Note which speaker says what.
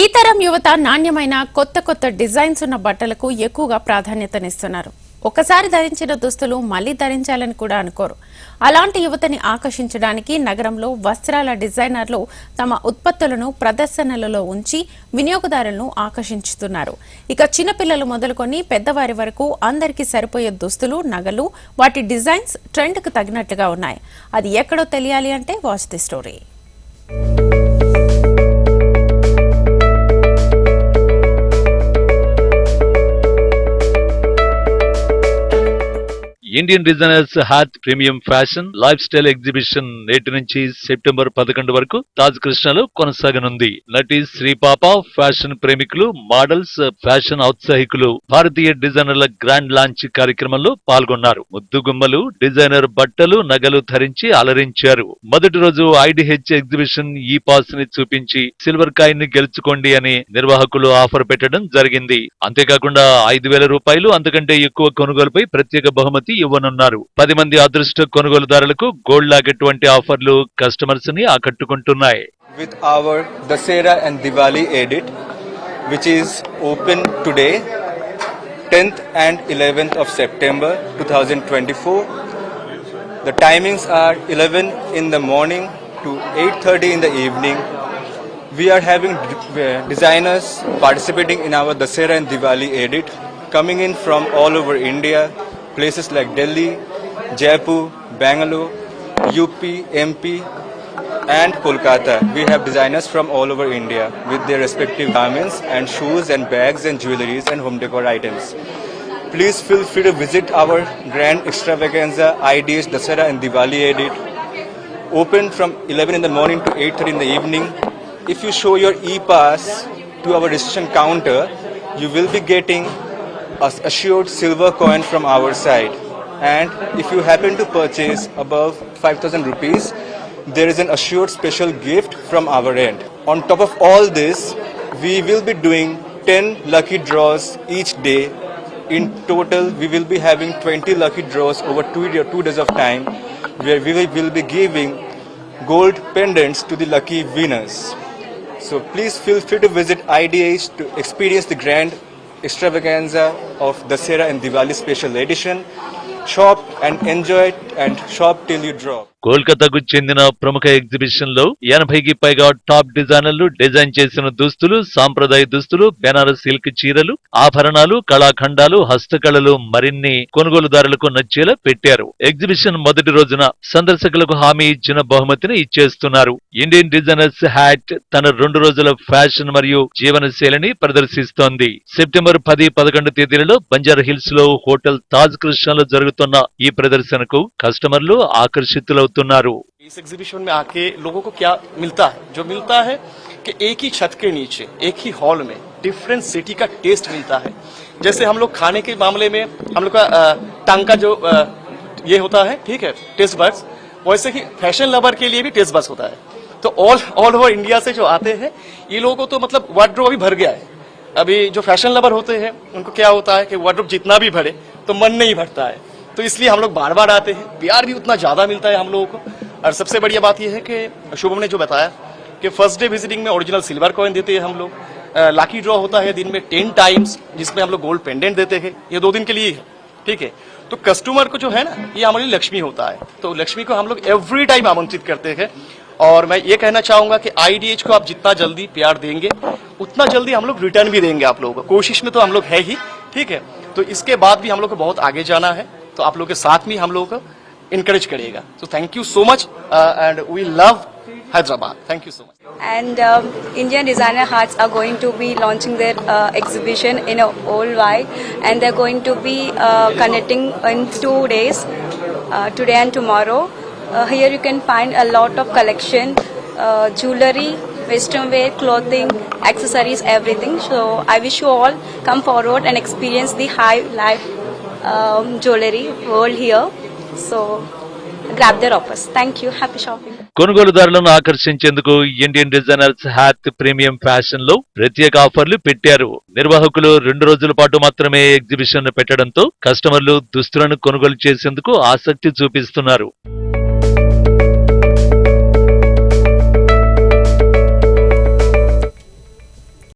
Speaker 1: ఈ తరం యువత నాణ్యమైన కొత్త కొత్త డిజైన్స్ ఉన్న బట్టలకు ఎక్కువగా ప్రాధాన్యతనిస్తున్నారు. ఒకసారి ధరించిన దుస్తులు మళ్ళీ ధరించాలని కూడా అనుకోరు. అలాంటి యువతని ఆకర్షించడానికి నగరంలో వస్త్రాల డిజైనర్లు తమ ఉత్పత్తులను ప్రదర్శనలలో ఉంచి వినియోగదారులను ఆకర్షించుతున్నారు. ఇక చిన్నపిల్లలు మొదలుకొని పెద్దవారి వరకు అందరికీ సరిపోయే దుస్తులు నగలు వాటి డిజైన్స్ ట్రెండ్కు తగినట్లుగా ఉన్నాయి. అది ఎక్కడో తెలియాలి అంటే watch the
Speaker 2: story. Indian designers Haat premium fashion lifestyle exhibition నేటి నుంచి సెప్టెంబర్ పదకొండు వరకు తాజ్ కృష్ణలో కొనసాగనుంది. నటి శ్రీపాప ఫ్యాషన్ ప్రేమికులు మోడల్స్ ఫ్యాషన్ ఔత్సాహికులు భారతీయ డిజైనర్ల గ్రాండ్ లాంచ్ కార్యక్రమంలో పాల్గొన్నారు. ముద్దుగుమ్మలు డిజైనర్ బట్టలు నగలు ధరించి అలరించారు. మొదటి రోజు ఐడిహెచ్ ఎగ్జిబిషన్ ఈ పాస్ని చూపించి సిల్వర్ కాయిన్ని గెలుచుకోండి అని నిర్వాహకులు ఆఫర్ పెట్టడం జరిగింది. అంతేకాకుండా ఐదు వేల రూపాయలు అంతకంటే ఎక్కువ కొనుగోలుపై ప్రత్యేక బహుమతి ఇవ్వనున్నారు. పది మంది అదృష్ట కొనుగోలుదారులకు గోల్డ్ లాగేటువంటి ఆఫర్లు కస్టమర్స్ని ఆకట్టుకుంటున్నాయి.
Speaker 3: With our Dasara and Diwali edit which is open today tenth and eleventh of September two thousand twenty four the timings are eleven in the morning to eight thirty in the evening we're having designers participating in our Dasara and Diwali edit coming in from all over India places like Delhi, Jaipur, Bangalore, UP, MP, and Kolkata. We have designers from all over India with their respective garments and shoes and bags and jewelries and home decor items. Please feel free to visit our grand extravaganza IDS Dasara and Diwali edit. Open from 11 in the morning to 8:30 in the evening. If you show your e-pass to our registration counter, you will be getting assured silver coin from our side. And if you happen to purchase above 5000 rupees, there is an assured special gift from our end. On top of all this, we will be doing 10 lucky draws each day. In total, we will be having 20 lucky draws over two, two days of time, where we will be giving gold pendants to the lucky winners. So please feel free to visit IDH to experience the grand extravaganza of Dasera and Diwali special edition. Shop and enjoy and shop till till drop
Speaker 2: కోల్కతాకు చెందిన ప్రముఖ ఎగ్జిబిషన్లో ఎనభైకి పైగా top డిజైనర్లు design చేసిన దుస్తులు సాంప్రదాయ దుస్తులు Banaras silk చీరలు ఆభరణాలు కళాఖండాలు హస్తకళలు మరిన్ని కొనుగోలుదారులకు నచ్చేలా పెట్టారు. ఎగ్జిబిషన్ మొదటి రోజున సందర్శకులకు హామీ ఇచ్చిన బహుమతిని ఇచ్చేస్తున్నారు. ఇండియన్ డిజైనర్స్ హ్యాట్ తన రెండు రోజుల ఫ్యాషన్ మరియు జీవన శైలిని ప్రదర్శిస్తోంది. సెప్టెంబర్ పది పదకొండు తేదీలలో బంజారా హిల్స్లో హోటల్ తాజ్ కృష్ణలో జరుగుతున్న ఈ ప్రదర్శనకు కస్టమర్లు ఆకర్షితులవుతున్నారు
Speaker 4: इस एग्जीबिशन में आके लोगों को क्या मिलता है जो मिलता है कि एक ही छत के नीचे एक ही हॉल में डिफरेंट सिटी का टेस्ट मिलता है जैसे हम लोग खाने के मामले में हम लोग का अ, टंग का जो अ, ये होता है ठीक है टेस्ट बर्ड्स वैसे ही फैशन लवर के लिए भी टेस्ट बर्ड्स होता है तो ऑल ऑल ओवर इंडिया से जो आते हैं ये लोगों को तो मतलब वार्ड्रोब अभी भर गया है अभी जो फैशन लवर होते हैं उनको क्या होता है कि वार्ड्रोब जितना भी भरे तो मन नहीं भरता है तो इसलिए हम लोग बार बार आते हैं। प्यार भी उतना ज़्यादा मिलता है हम लोगों को। और सबसे बढ़िया बात यह है कि शुभम ने जो बताया कि फ़र्स्ट डे विजिटिंग में ओरिजिनल सिल्वर कॉइन देते हैं हम लोग। लाकी ड्रॉ होता है दिन में टेन टाइम्स जिसमें हम लोग गोल्ड पेंडेंट देते हैं। ये दो दिन के लिए है ठीक है? तो कस्टमर को जो है ना, ये हमारी लक्ष्मी होता है। तो लक्ष्मी को हम लोग एवरी टाइम आमंत्रित करते हैं। और मैं ये कहना चाहूँगा कि आईडीएच को आप जितना जल्दी प्यार देंगे, उतना जल्दी हम लोग रिटर्न भी देंगे आप लोगों को। कोशिश में तो हम लोग है ही, ठीक है? तो इसके बाद भी हम लोग को बहुत आगे जाना है। तो आप लोगों के साथ में हम लोग इनकरेज करेगा तो thank you so much and we love Hyderabad thank you so much
Speaker 5: and Indian designer hearts are going to be launching their exhibition in old wide and they going to be connecting in two days today and tomorrow here you can find a lot of collection jewellery western wear clothing accessories everything so I wish you all come forward and experience the high life um, jewelry world here. So grab their offers. Thank you. Happy shopping.
Speaker 2: కొనుగోలుదారులను ఆకర్షించేందుకు Indian designers Hyatt premium ఫ్యాషన్లో ప్రత్యేక ఆఫర్లు పెట్టారు నిర్వాహకులు రెండు రోజుల పాటు మాత్రమే ఎగ్జిబిషన్ పెట్టడంతో కస్టమర్లు దుస్తులను కొనుగోలు చేసేందుకు ఆసక్తి చూపిస్తున్నారు